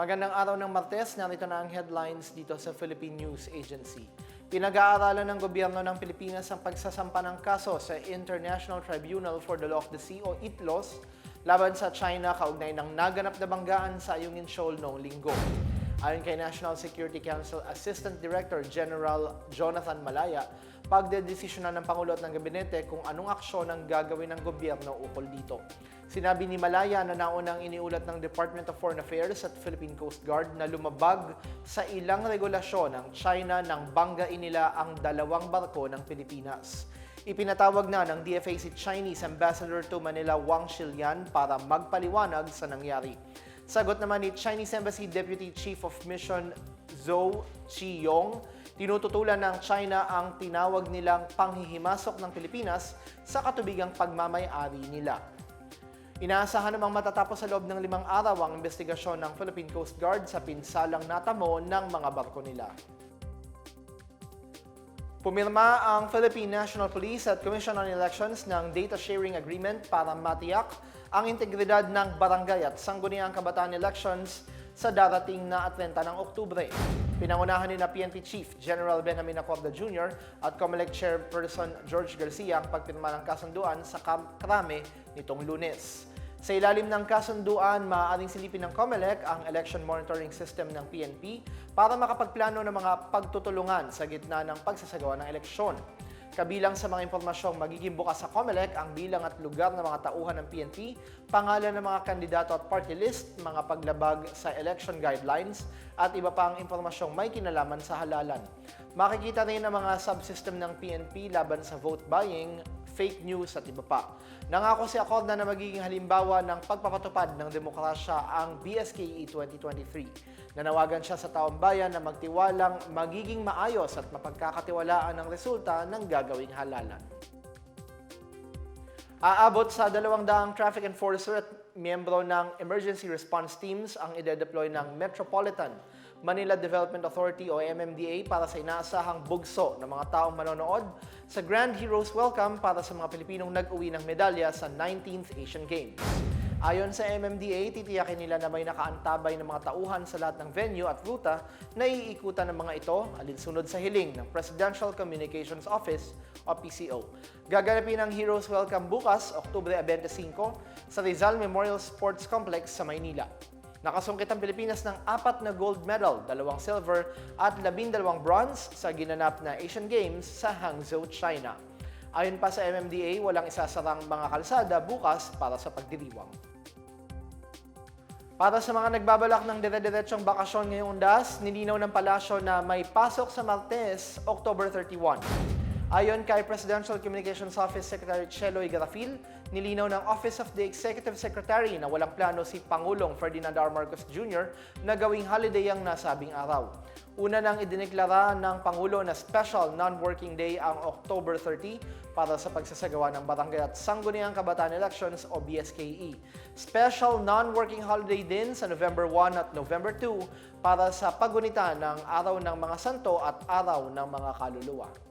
Magandang araw ng Martes, narito na ang headlines dito sa Philippine News Agency. Pinag-aaralan ng gobyerno ng Pilipinas ang pagsasampa ng kaso sa International Tribunal for the Law of the Sea o ITLOS laban sa China kaugnay ng naganap na banggaan sa Ayungin Shoal noong linggo. Ayon kay National Security Council Assistant Director General Jonathan Malaya, pagdedesisyonan ng Pangulo at ng Gabinete kung anong aksyon ang gagawin ng gobyerno ukol dito. Sinabi ni Malaya na naunang iniulat ng Department of Foreign Affairs at Philippine Coast Guard na lumabag sa ilang regulasyon ng China nang banggain nila ang dalawang barko ng Pilipinas. Ipinatawag na ng DFA si Chinese Ambassador to Manila Wang Shilian para magpaliwanag sa nangyari. Sagot naman ni Chinese Embassy Deputy Chief of Mission Zhou Chiyong, tinututulan ng China ang tinawag nilang panghihimasok ng Pilipinas sa katubigang pagmamayari nila. Inaasahan namang matatapos sa loob ng limang araw ang investigasyon ng Philippine Coast Guard sa pinsalang natamo ng mga barko nila. Pumirma ang Philippine National Police at Commission on Elections ng Data Sharing Agreement para matiyak ang integridad ng barangay at sangguniang kabataan elections sa darating na 30 ng Oktubre. Pinangunahan ni na PNP Chief General Benjamin Acorda Jr. at COMELEC Chairperson George Garcia ang pagpirma ng kasunduan sa Kam- Krame nitong lunes. Sa ilalim ng kasunduan, maaaring silipin ng COMELEC ang election monitoring system ng PNP para makapagplano ng mga pagtutulungan sa gitna ng pagsasagawa ng eleksyon. Kabilang sa mga impormasyong magiging bukas sa COMELEC ang bilang at lugar ng mga tauhan ng PNP, pangalan ng mga kandidato at party list, mga paglabag sa election guidelines, at iba pang impormasyong may kinalaman sa halalan. Makikita rin ang mga subsystem ng PNP laban sa vote buying, fake news at iba pa. Nangako si Acorda na magiging halimbawa ng pagpapatupad ng demokrasya ang BSKE 2023. Nanawagan siya sa taong bayan na magtiwalang magiging maayos at mapagkakatiwalaan ang resulta ng gagawing halalan. Aabot sa dalawang daang traffic enforcer at miyembro ng emergency response teams ang ide-deploy ng Metropolitan Manila Development Authority o MMDA para sa inaasahang bugso ng mga taong manonood sa Grand Heroes Welcome para sa mga Pilipinong nag-uwi ng medalya sa 19th Asian Games. Ayon sa MMDA, titiyakin nila na may nakaantabay ng mga tauhan sa lahat ng venue at ruta na iikutan ng mga ito alinsunod sa hiling ng Presidential Communications Office o PCO. Gaganapin ang Heroes Welcome bukas, Oktubre 25, sa Rizal Memorial Sports Complex sa Maynila. Nakasungkit ang Pilipinas ng apat na gold medal, dalawang silver at labindalawang bronze sa ginanap na Asian Games sa Hangzhou, China. Ayon pa sa MMDA, walang isasarang mga kalsada bukas para sa pagdiriwang. Para sa mga nagbabalak ng dire-diretsong bakasyon ngayong undas, nilinaw ng palasyo na may pasok sa Martes, October 31. Ayon kay Presidential Communications Office Secretary Cheloy Garafil, nilinaw ng Office of the Executive Secretary na walang plano si Pangulong Ferdinand R. Marcos Jr. na gawing holiday ang nasabing araw. Una nang idineklara ng Pangulo na special non-working day ang October 30 para sa pagsasagawa ng Barangay at Sangguniang Kabataan Elections o BSKE. Special non-working holiday din sa November 1 at November 2 para sa pagunita ng Araw ng Mga Santo at Araw ng Mga Kaluluwa.